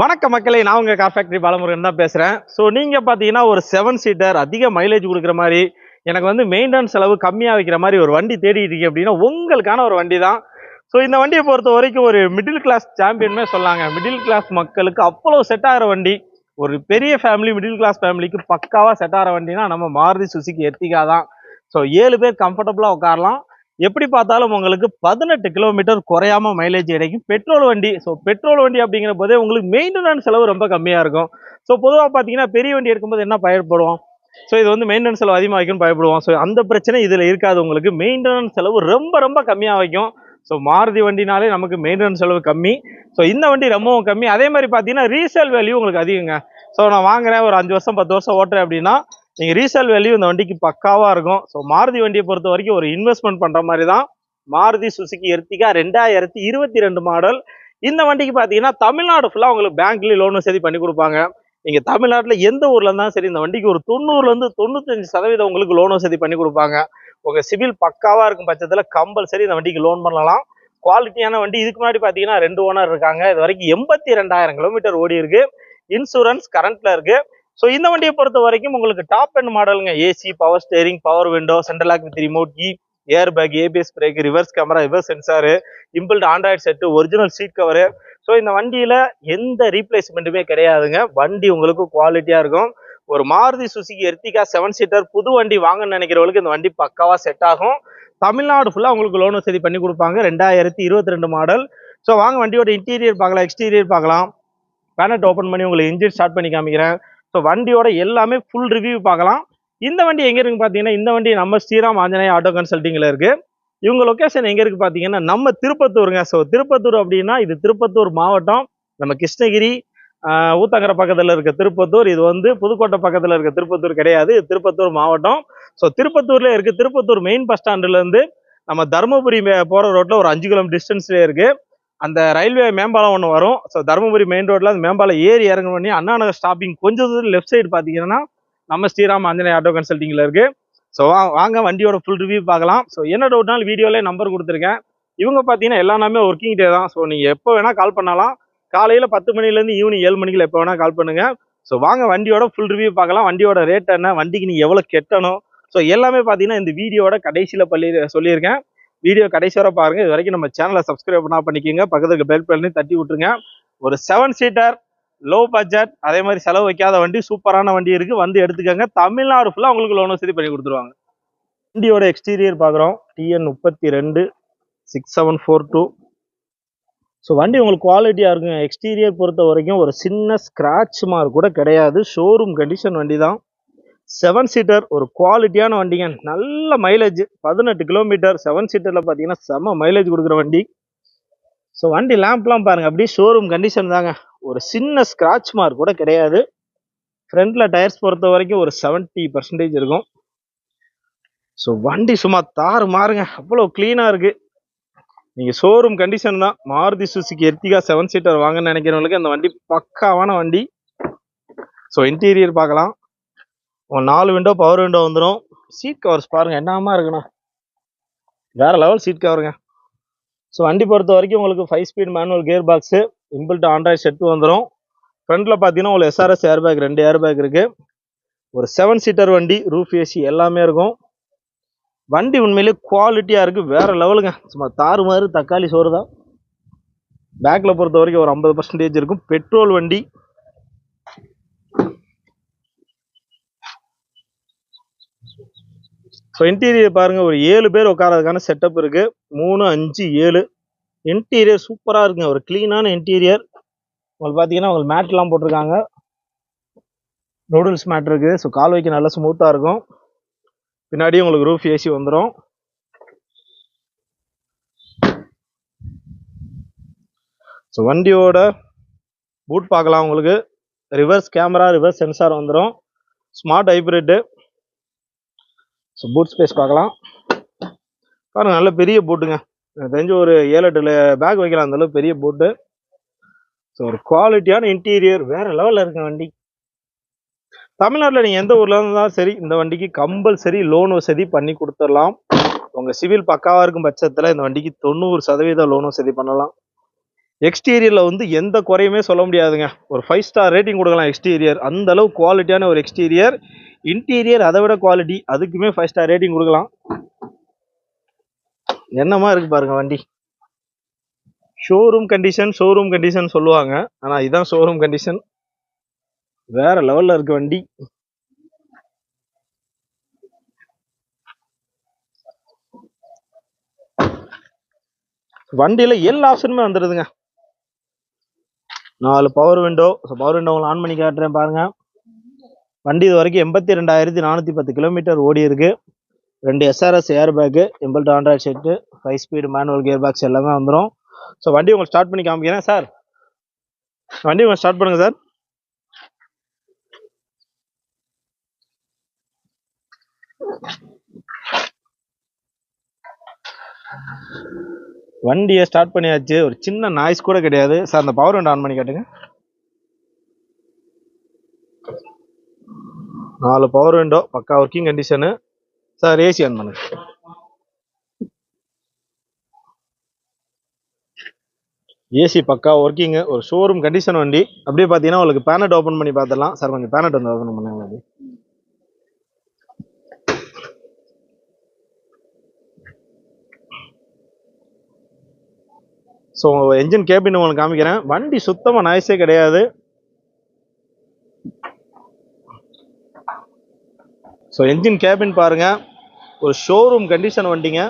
வணக்க மக்களே நான் உங்கள் கார் ஃபேக்ட்ரி பாலமுருகன் தான் பேசுகிறேன் ஸோ நீங்கள் பார்த்தீங்கன்னா ஒரு செவன் சீட்டர் அதிக மைலேஜ் கொடுக்குற மாதிரி எனக்கு வந்து மெயின்டெனன்ஸ் செலவு கம்மியாக வைக்கிற மாதிரி ஒரு வண்டி தேடிட்டு இருக்கீங்க அப்படின்னா உங்களுக்கான ஒரு வண்டி தான் ஸோ இந்த வண்டியை பொறுத்த வரைக்கும் ஒரு மிடில் கிளாஸ் சாம்பியன்மே சொல்லாங்க. மிடில் கிளாஸ் மக்களுக்கு அவ்வளோ செட் ஆகிற வண்டி ஒரு பெரிய ஃபேமிலி மிடில் கிளாஸ் ஃபேமிலிக்கு பக்காவாக செட் ஆகிற வண்டினா நம்ம மாருதி சுசுகி எர்த்திகா தான். ஸோ ஏழு பேர் கம்ஃபர்டபுளாக உட்காரலாம். எப்படி பார்த்தாலும் உங்களுக்கு பதினெட்டு கிலோமீட்டர் குறையாம மைலேஜ் கிடைக்கும். பெட்ரோல் வண்டி ஸோ பெட்ரோல் வண்டி அப்படிங்கிற போதே உங்களுக்கு மெயின்டெனன்ஸ் செலவு ரொம்ப கம்மியாக இருக்கும். ஸோ பொதுவாக பார்த்தீங்கன்னா பெரிய வண்டி எடுக்கும்போது என்ன பயப்படுவோம்? ஸோ இது வந்து மெயின்டெனன்ஸ் செலவு அதிகமாக வைக்கும்னு பயப்படுவோம். ஸோ அந்த பிரச்சனை இதில் இருக்காது. உங்களுக்கு மெயின்டெனன்ஸ் செலவு ரொம்ப ரொம்ப கம்மியாக வைக்கும். ஸோ மாருதி வண்டினாலே நமக்கு மெயின்டெனன்ஸ் செலவு கம்மி. ஸோ இந்த வண்டி ரொம்பவும் கம்மி. அதே மாதிரி பார்த்தீங்கன்னா ரீசேல் வேல்யூ உங்களுக்கு அதிகங்க. ஸோ நான் வாங்குறேன் ஒரு அஞ்சு வருஷம் பத்து வருஷம் ஓட்டுறேன் அப்படின்னா நீங்கள் ரீசேல் வேல்யூ இந்த வண்டிக்கு பக்காவாக இருக்கும். ஸோ மாருதி வண்டியை பொறுத்த வரைக்கும் ஒரு இன்வெஸ்ட்மெண்ட் பண்ணுற மாதிரி தான் மாருதி சுசுகி எர்த்திகா ரெண்டாயிரத்தி இருபத்தி ரெண்டு மாடல் இந்த வண்டிக்கு பார்த்தீங்கன்னா தமிழ்நாடு ஃபுல்லாக உங்களுக்கு பேங்க்லேயும் லோனும் சரி பண்ணி கொடுப்பாங்க. நீங்கள் தமிழ்நாட்டில் எந்த ஊரில் இருந்தாலும் சரி இந்த வண்டிக்கு ஒரு தொண்ணூறுலேருந்து தொண்ணூத்தஞ்சு சதவீதம் உங்களுக்கு லோன் வசதி பண்ணி கொடுப்பாங்க. உங்கள் சிவில் பக்காவாக இருக்கும் பட்சத்தில் கம்பல்சரி இந்த வண்டிக்கு லோன் பண்ணலாம். குவாலிட்டியான வண்டி இதுக்கு முன்னாடி பார்த்தீங்கன்னா ரெண்டு ஓனர் இருக்காங்க. இது வரைக்கும் எண்பத்தி ரெண்டாயிரம் கிலோமீட்டர் ஓடி இருக்கு. இன்சூரன்ஸ் கரண்ட்ல இருக்கு. ஸோ இந்த வண்டியை பொறுத்த வரைக்கும் உங்களுக்கு டாப் அண்ட் மாடலுங்க AC power steering power window central lock with remote key air bag ABS brake reverse camera reverse sensor inbuilt Android set original seat cover so இந்த வண்டியில எந்த ரீப்ளேஸ்மெண்ட்டுமே கிடையாதுங்க. வண்டி உங்களுக்கு குவாலிட்டியா இருக்கும். ஒரு Maruti Suzuki Ertiga seven seater புது வண்டி வாங்கன்னு நினைக்கிறவங்களுக்கு இந்த வண்டி பக்காவா செட் ஆகும். தமிழ்நாடு ஃபுல்லாக உங்களுக்கு லோன் வசதி பண்ணி கொடுப்பாங்க. ரெண்டாயிரத்தி இருபத்தி ரெண்டு மாடல் ஸோ வாங்க வண்டியோட இன்டீரியர் பார்க்கலாம் எக்ஸ்டீரியர் பார்க்கலாம். பேனட் ஓப்பன் பண்ணி உங்களுக்கு இன்ஜின் ஸ்டார்ட் பண்ணி காமிக்கிறேன். ஸோ வண்டியோட எல்லாமே ஃபுல் ரிவ்யூ பார்க்கலாம். இந்த வண்டி எங்கே இருக்குன்னு பார்த்தீங்கன்னா இந்த வண்டி நம்ம ஸ்ரீராம் ஆஞ்சநேய ஆட்டோ கன்சல்ட்டிங்கில் இருக்குது இவங்க லொக்கேஷன் எங்கே இருக்குது பார்த்தீங்கன்னா நம்ம திருப்பத்தூருங்க. ஸோ திருப்பத்தூர் அப்படின்னா இது திருப்பத்தூர் மாவட்டம். நம்ம கிருஷ்ணகிரி ஊத்தங்கரை பக்கத்தில் இருக்க திருப்பத்தூர். இது வந்து புதுக்கோட்டை பக்கத்தில் இருக்க திருப்பத்தூர் கிடையாது. திருப்பத்தூர் மாவட்டம். ஸோ திருப்பத்தூர்லேயே இருக்குது திருப்பத்தூர் மெயின் பஸ் ஸ்டாண்டுலேருந்து நம்ம தருமபுரி மே- ரோட்டில் ஒரு அஞ்சு கிலோமீட்டர் டிஸ்டன்ஸ்லேயே இருக்குது அந்த ரயில்வே மேம்பாலம் ஒன்று வரும். ஸோ தருமபுரி மெயின் ரோட்டில் அந்த மேம்பாலம் ஏறி இறங்க பண்ணி அண்ணா நகர் ஸ்டாப்பிங் கொஞ்சம் தூரம் லெஃப்ட் சைடு பார்த்தீங்கன்னா நம்ம ஸ்ரீராம் ஆஞ்சநேய ஆட்டோ கன்சல்ட்டிங்கில் இருக்குது ஸோ வாங்க வண்டியோட ஃபுல் ரிவ்யூ பார்க்கலாம். ஸோ என்ன டவுட்னாலும் வீடியோலேயே நம்பர் கொடுத்துருக்கேன். இவங்க பார்த்தீங்கன்னா எல்லாமே ஒர்க்கிங் டே தான். ஸோ நீங்கள் எப்போ வேணால் கால் பண்ணலாம். காலையில் பத்து மணிலேருந்து ஈவினிங் ஏழு மணிக்குள்ள எப்போ வேணால் கால் பண்ணுங்கள் ஸோ வாங்க வண்டியோட ஃபுல் ரிவ்யூ பார்க்கலாம். வண்டியோட ரேட் என்ன? வண்டிக்கு நீங்கள் எவ்வளோ கெட்டணும்? ஸோ எல்லாமே பார்த்தீங்கன்னா இந்த வீடியோட கடைசியில் பள்ளி சொல்லியிருக்கேன். வீடியோ கடைசி வரை பாருங்க. இது வரைக்கும் நம்ம சேனலை சப்ஸ்கிரைப் பண்ணா பண்ணிக்கோங்க. பக்கத்துக்கு பெல் பண்ணி தட்டி விட்டுருங்க. ஒரு செவன் சீட்டர் லோ பட்ஜெட் அதே மாதிரி செலவு வைக்காத வண்டி சூப்பரான வண்டி இருக்கு. வந்து எடுத்துக்கோங்க. தமிழ்நாடு ஃபுல்லாக உங்களுக்கு லோன் வசதி பண்ணி கொடுத்துருவாங்க. வண்டியோட எக்ஸ்டீரியர் பார்க்குறோம் டிஎன் முப்பத்தி ரெண்டு six seven four two so வண்டி உங்களுக்கு குவாலிட்டியாக இருக்குங்க எக்ஸ்டீரியர் பொறுத்த வரைக்கும் ஒரு சின்ன ஸ்க்ராட்ச் மார்க் கூட கிடையாது. ஷோரூம் கண்டிஷன் வண்டி தான் செவன் சீட்டர் ஒரு குவாலிட்டியான வண்டிங்க நல்ல மைலேஜ் பதினெட்டு கிலோமீட்டர் செவன் சீட்டரில் பார்த்தீங்கன்னா செம மைலேஜ் கொடுக்குற வண்டி. ஸோ வண்டி லேம்ப்லாம் பாருங்கள் அப்படியே ஷோரூம் கண்டிஷன் தாங்க. ஒரு சின்ன ஸ்க்ராட்ச் மார்க் கூட கிடையாது. ஃப்ரண்டில் டயர்ஸ் பொறுத்த வரைக்கும் ஒரு 70% பர்சன்டேஜ் இருக்கும். ஸோ வண்டி சும்மா தாறு மாறுங்க. அவ்வளோ க்ளீனாக இருக்குது நீங்கள் ஷோரூம் கண்டிஷன் தான். Maruti Suzuki Ertiga seven seater வாங்கன்னு நினைக்கிறவங்களுக்கு அந்த வண்டி பக்காவான வண்டி. ஸோ இன்டீரியர் பார்க்கலாம். உங்கள் நாலு விண்டோ பவர் விண்டோ வந்துடும் சீட் கவர்ஸ் பாருங்கள் என்னமா இருக்குண்ணா? வேறு லெவல் சீட் கவருங்க ஸோ வண்டி பொறுத்த வரைக்கும் உங்களுக்கு five speed manual gear box inbuilt Android set வந்துடும் ஃப்ரண்ட்டில் பார்த்தீங்கன்னா உங்களுக்கு எஸ்ஆர்எஸ் ஏர் பேக் ரெண்டு ஏர் பேக் இருக்குது ஒரு செவன் சீட்டர் வண்டி ரூஃப் ஏசி எல்லாமே இருக்கும். வண்டி உண்மையிலேயே குவாலிட்டியாக இருக்குது வேறு லெவலுங்க சும்மா தாறு மாறு தக்காளி சோறு தான். பேக்கில் பொறுத்த வரைக்கும் ஒரு ஐம்பது பர்சன்டேஜ் இருக்கும். பெட்ரோல் வண்டி ஸோ இன்டீரியர் பாருங்கள் ஒரு ஏழு பேர் உட்காரதுக்கான செட்டப் இருக்குது மூணு அஞ்சு ஏழு. இன்டீரியர் சூப்பராக இருக்குங்க. ஒரு க்ளீனான இன்டீரியர் உங்களுக்கு பார்த்தீங்கன்னா உங்களுக்கு மேட்லாம் போட்டிருக்காங்க. நூடுல்ஸ் மேட் இருக்குது ஸோ கால் வைக்க நல்லா ஸ்மூத்தாக இருக்கும். பின்னாடி உங்களுக்கு ரூஃப் ஏசி வந்துடும் ஸோ வண்டியோட பூட் பார்க்கலாம் உங்களுக்கு. ரிவர்ஸ் கேமரா ரிவர்ஸ் சென்சார் வந்துடும் smart hybrid so boot space பார்க்கலாம். பாருங்க நல்ல பெரிய போட்டுங்க எனக்கு தெரிஞ்சு ஒரு ஏழு எட்டு பேக் வைக்கலாம் அந்தளவு பெரிய போட்டு ஸோ ஒரு குவாலிட்டியான இன்டீரியர் வேற லெவலில் இருக்க வண்டி. தமிழ்நாட்டில் நீங்கள் எந்த ஊரில் இருந்தாலும் சரி இந்த வண்டிக்கு கம்பல்சரி லோன் வசதி பண்ணி கொடுத்துடலாம். உங்கள் சிவில் பக்காவாக இருக்கும் பட்சத்தில் இந்த வண்டிக்கு தொண்ணூறு சதவீதம் லோன் வசதி பண்ணலாம். எக்ஸ்டீரியரில் வந்து எந்த குறையுமே சொல்ல முடியாதுங்க. ஒரு ஃபைவ் ஸ்டார் ரேட்டிங் கொடுக்கலாம் எக்ஸ்டீரியர் அந்தளவு குவாலிட்டியான ஒரு எக்ஸ்டீரியர் இன்டீரியர் அதை விட குவாலிட்டி அதுக்குமே ஃபைவ் ஸ்டார் ரேட்டிங் கொடுக்கலாம். என்னமா இருக்கு பாருங்க வண்டி. ஷோரூம் கண்டிஷன் ஷோரூம் கண்டிஷன் சொல்லுவாங்க. ஆனால் இதுதான் ஷோரூம் கண்டிஷன் வேற லெவலில் இருக்கு வண்டி. வண்டியில் எல்லா ஆப்ஷனுமே வந்துடுதுங்க நாலு பவர் விண்டோ பவர் விண்டோ உங்களை ஆன் பண்ணி காட்டுறேன் பாருங்கள் வண்டி இது வரைக்கும் எண்பத்தி ரெண்டாயிரத்தி நானூற்றி பத்து கிலோமீட்டர் ஓடி இருக்கு ரெண்டு SRS air bag inbuilt Android set five speed manual gear box எல்லாமே வந்துடும் ஸோ வண்டி உங்களுக்கு ஸ்டார்ட் பண்ணி காமிக்கிறேன் சார் வண்டி உங்களுக்கு ஸ்டார்ட் பண்ணுங்க சார் வண்டியை ஸ்டார்ட் பண்ணியாச்சு. ஒரு சின்ன நாய்ஸ் கூட கிடையாது. சார் அந்த பவர் ஆன் பண்ணி காட்டுங்க. நாலு பவர் விண்டோ பக்கா working condition sir AC on பண்ணுங்க. ஏசி பக்கா ஒர்க்கிங்கு ஒரு ஷோரூம் கண்டிஷன் வண்டி. அப்படியே பார்த்தீங்கன்னா உங்களுக்கு பேனட் ஓப்பன் பண்ணி பார்த்துடலாம் சார் கொஞ்சம் பேனட் வந்து ஓப்பன் பண்ணுங்க ஸோ என்ஜின் கேபின் உங்களுக்கு காமிக்கிறேன். வண்டி சுத்தமாக நாய்ஸே கிடையாது. ஸோ என்ஜின் கேபின் பாருங்க. ஒரு ஷோரூம் கண்டிஷன் வண்டிங்க.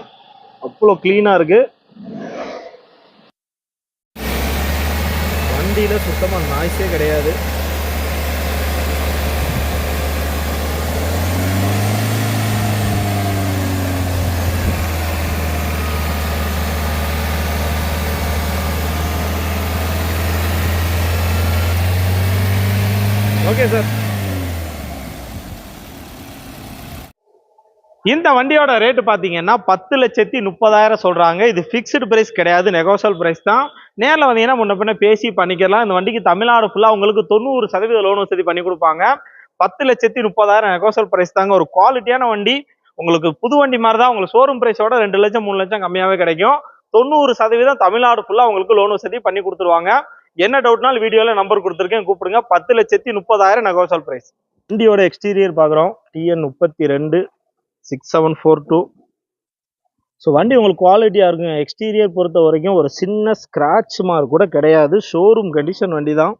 அவ்வளோ க்ளீனாக இருக்கு. வண்டியில் சுத்தமாக நாய்ஸே கிடையாது. ஓகே சார் இந்த வண்டியோட ரேட்டு பார்த்தீங்கன்னா பத்து லட்சத்தி முப்பதாயிரம் சொல்கிறாங்க இது ஃபிக்ஸ்டு ப்ரைஸ் கிடையாது நெகோசியல் ப்ரைஸ் தான். நேரில் வந்தீங்கன்னா முன்ன பின்ன பேசி பண்ணிக்கலாம். இந்த வண்டிக்கு தமிழ்நாடு ஃபுல்லாக உங்களுக்கு தொண்ணூறு சதவீத லோன் வசதி பண்ணி கொடுப்பாங்க. பத்து லட்சத்தி முப்பதாயிரம் நெகோசியல் ப்ரைஸ் தாங்க. ஒரு குவாலிட்டியான வண்டி உங்களுக்கு புது வண்டி மாதிரி தான். உங்களுக்கு ஷோரூம் ப்ரைஸோட ரெண்டு லட்சம் மூணு லட்சம் கம்மியாகவே கிடைக்கும். தொண்ணூறு சதவீதம் தமிழ்நாடு ஃபுல்லாக உங்களுக்கு லோன் வசதி பண்ணி கொடுத்துருவாங்க. என்ன டவுட்னாலும் வீடியோவில் நம்பர் கொடுத்துருக்கேன். கூப்பிடுங்க. பத்து லட்சத்தி முப்பதாயிரம் நெகோசியல் ப்ரைஸ் வண்டியோட எக்ஸ்டீரியர் பார்க்குறோம் டிஎன் முப்பத்தி ரெண்டு. Six seven four two so வண்டி உங்களுக்கு குவாலிட்டியாக இருக்குங்க எக்ஸ்டீரியர் பொறுத்த வரைக்கும் ஒரு சின்ன ஸ்க்ராட்ச் மார்க் கூட கிடையாது. ஷோரூம் கண்டிஷன் வண்டி தான்.